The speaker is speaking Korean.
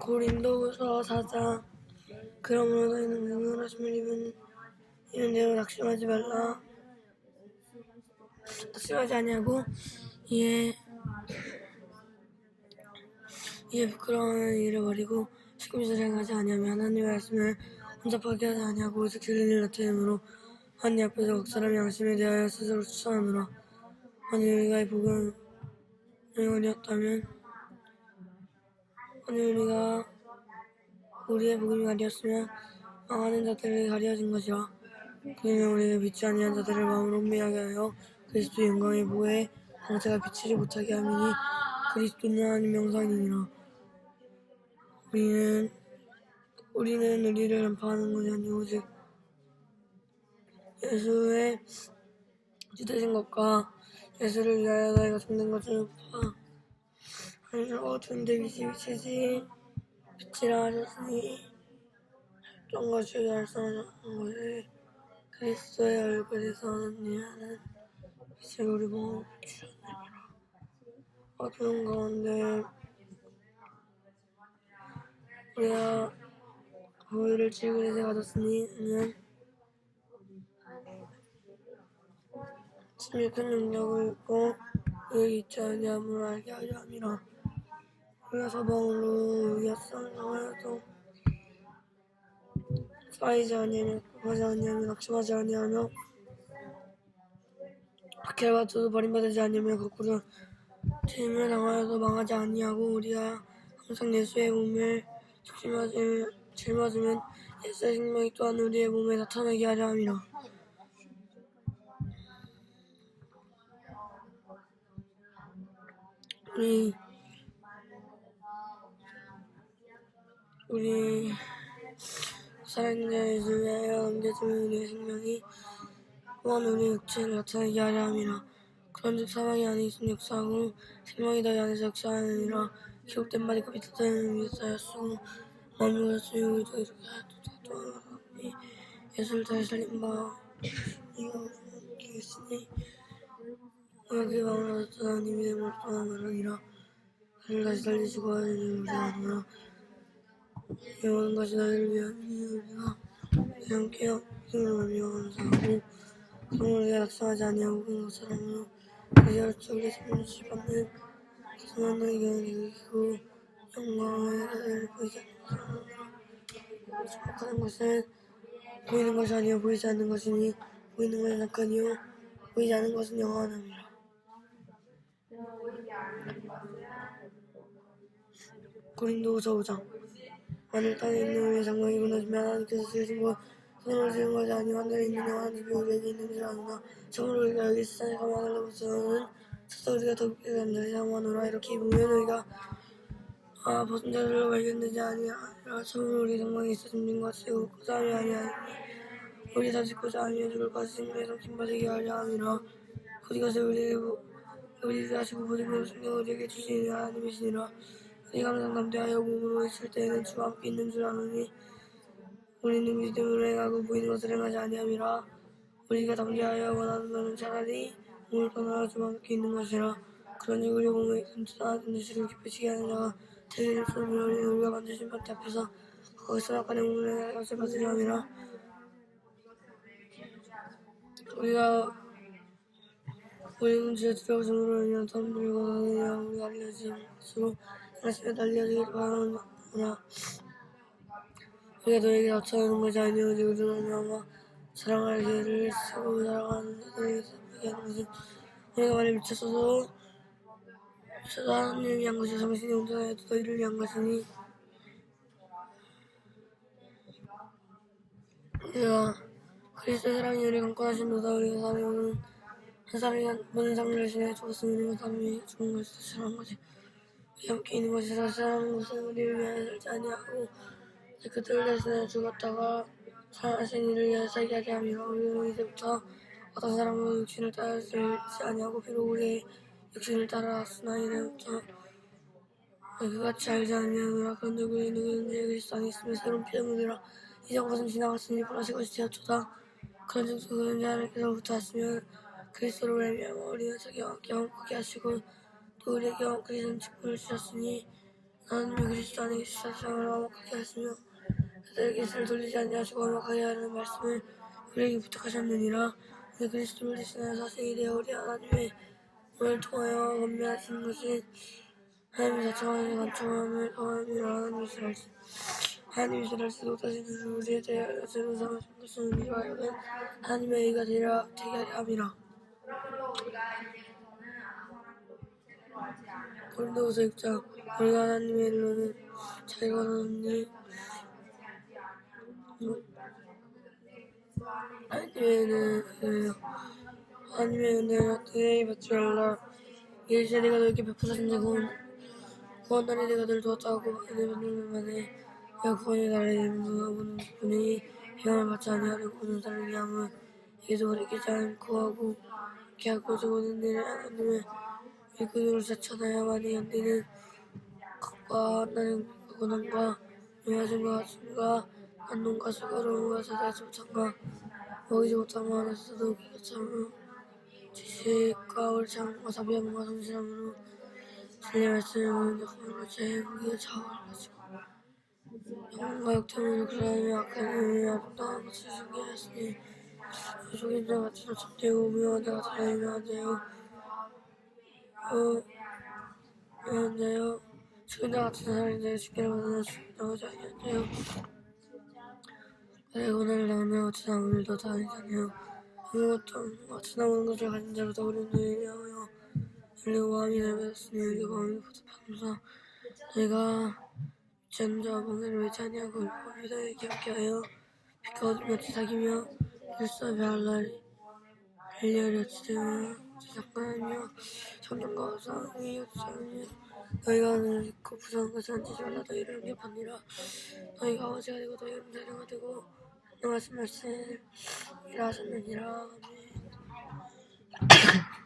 고린도후서 4장 그러므로 너희는 분별하심을 입은 이는 대로 낙심하지 말라. 낙심하지 아니하고 이에 이에 부끄러운 일을 버리고 시금짓을 행하지 아니하며 하나님의 말씀을 혼잡하게 하지 아니하고 오직 진리를 나타내므로 하나님 앞에서 각 사람의 양심에 대하여 스스로 추천하노라 만일 우리가 이 복음을 원이었다면 만일 우리가 우리의 복음이 아니었으면 망하는 자들에게 가려진 것이라. 그러면 우리가 믿지 아니한 자들을 마음으로 혼미하게 하여 그리스도의 영광의 보에 방체가 비치지 못하게 하미니 그리스도는 하나님 명상이니라. 우리는 우리는 우리를 간파하는 것이 아니고 오직 예수의 주되신 것과 예수를 위하여 너희가 죽는 것을 봐 하늘 어두운데 빛이 비치지 빛이라 하셨으니 어떤 것이 열성하는 것이 그리스도의 얼굴에서 하나님하는 빛을 우리 몸에 비추셨느니라. 어두운 가운데 우리가 보혈을 질그릇에 가졌으니 이는 큰 능력을 입고 우리 있지 아니함을 알게 하려 함이라 우리가 사방으로 우리가 상하여도 쌓이지 아니하며 급하지 아니하며 낙심하지 아니하며 박해를 받아도 버림받지 아니하며 거꾸로 죄임을 당하여도 망하지 아니하고 우리가 항상 예수의 몸을 짊어지- 짊어지면 예수의 생명이 또한 우리의 몸에 나타나게 하려 함이라. 우리 우리 살아있는 자의 위하여 옮겨지면 우리의 생명이 또한 우리의 육체를 나타내게 하려 함이라. 그런즉 사망이 안에 있으면 역사하고 생명이 너희 안에서 역사하느니라. 기록된 말이 그 빛을 위해서 쓰고 마음을 쓰고 우리도 이렇게 하여도 또하니 예수를 다시 살린 바 이가 있으니 여기 마음으로 하나님이 됨을 또한 말하니라. 그를 다시 살리시고 하시는 우리 아니라 이 모든 것이 너희를 위함이니 우리가 함께 힘을 얻으며 감사하고 성령에 낙성하지 아니하고 그런 것처럼 그리스도 쪽에 성령시 받는 선한 너희가 이기고 영광의 하늘을 보이지 않는 것을 축복하는 것은 보이는 것이 아니요 보이지 않는 것이니 보이는 것은 약하니요 보이지 않는 것은 영원함이라 고린도후서 5장 만일 땅에 있는 우리의 장막이 무너지면 하나님께서 쓰신 것 손으로 지은 것이 아니요 하늘에 있는 하나님이 우리에게 있는 줄 아느나 참으로 우리가 여기 세상에 보서는 서서 우리가 더 깊게 간절히 사모하노라 이렇게 입으면 우리가 아 벗은 자들로 발견되지 아니하라. 참으로 우리 장막에 있어 숨진 것이 그 사람이 아니하니 우리 다 짓고자 아니하 죽을 것이 삼킨 받게 하려 함이라. 어디 가서 우리에게 보- 우리를 하시고 모든 것을 숨겨 우리에게 주시는 하나님이시니라 우리가 항상 담대하여 몸으로 있을 때에는 주와 함께 있는 줄 아노니 우리는 믿음으로 행하고 보이는 것을 행하지 아니함이라. 우리가 담대하여 원하는 것은 차라리 몸을 떠나서 주와 함께 있는 것이라. 그러니 우리 있는 하나님 뜻을 기쁘시게 하는 자가 되기를 소리로 우리가 만드신 밭 앞에서 거기서 약간의 몸을 것을 받으려 함이라. 우리가 우리는 주의 두려우심으로 인한 덤불과 우리가 알려진 것으로 말씀에 달려지길 바라노라 우리가 너에게 나타나는 것이 아니오 우리는 아마 사랑할 기회를 쓰고 살아가는 자들에게 선하게 하는 것은 우리가 만일 미쳤어도 미쳐서 하나님을 위한 것이 정신이 온전하여도 너희를 위한 것이니 우리가 그리스도의 사랑이 우리 강권하신 도다 우리가 사랑하는 한 사람이 한 모든 사람을 대신해 죽었으니 그 사람이 죽은 것이 사랑한 것이 함께 있는 것이라 사랑하는 것은 우리를 위하여 살지 아니하고 그들을 대신해 죽었다가 살아신 이를 위하여 살게 하게 함이라 우리는 이제부터 어떤 사람은 육신을 따르지 아니하고 비록 우리의 육신을 따라왔으나 이제부터 그같이 알지 아니하노라 그런 누구의 누구든지 그리스도 안에 있으면 새로운 피조물이라 이전 것은 지나갔으니 보라색 것이 되었도다. 그런 즉 그런 자들께서부터 왔으면 그리스도로 말미암아 우리는 자기와 함께 화목하게 하시고 또 우리에게 그리스도는 직분을 주셨으니 하나님이 그리스도 안에 계시사 세상을 완벽하게 하시며 그들에게 를 돌리지 아니하시고 완벽하게 하라는 말씀을 우리에게 부탁하셨느니라. 우리 그리스도를 대신하여 사생이 되어 우리 하나님의 오늘 통하여 건면하신 것은 하나님의 자청하는 간청함을 통함이라 하나님이 살지. 하나님이 살지 못하시는 우리에 대하여 새로 삼으신 것은 우리가 알면 하나님의 의가 되라 되게 함이라 고린도후서 6장 우리가 하나님의 일로는 자기가 원하는 하나님의 은혜요 하나님의 은혜를 어떻게 받지 말라 이 시대 내가 너에게 베푸셨는데 구원 구원하니 내가 널 도왔다고 은혜 받는 만에 내가 구원의 날에 임무하고는 분이 비용을 받지 아니하려고 오는 사람이 아무 얘도 어리게 않고 하고 이렇게 하고 저거는 내 하나님의 일꾼으로 자천하야만이 연대는 것과 나는 고난과 명하심과 가슴과 안동과 수고로움과 사다지 못함과 먹이지 못함과 하나서도 기가참으로 지식과 옳창과 자비함과 성실함으로 진리 말씀을 역함으로 제 무기를 좌우를 가지고 영혼과 역사하며 악한 의미 아름다운 것을 숨겨하시니 속인 자 같은 참되고 무용한 자 같은 유명한데요 어, 유명한데요 죽은 자 같은 사람인데 죽기를 원하는 죽이나오지 아니한데요 그의 고난을 당하며 어찌나 오늘도 다니잖아요 아무것도 같은 남은 것을 가진 자로도 우리는 의하여 열리고 마음이 넓었으니 여기 마음이 보답하면서 너희가 미치는 자와 멍에를 외지 아니하고 율법을 너희에게 함께 하여 빛과 어둠이 어찌 사귀며 일사 배알날이 별리하리 어찌 되며 점점과 상이 어찌 하며 너희가 하늘을 것을 앉히지 말라 너희를 응답하니라 너희가 아버지가 되고 너희는 자녀가 되고 너하신 말씀이라 하셨느니라 아멘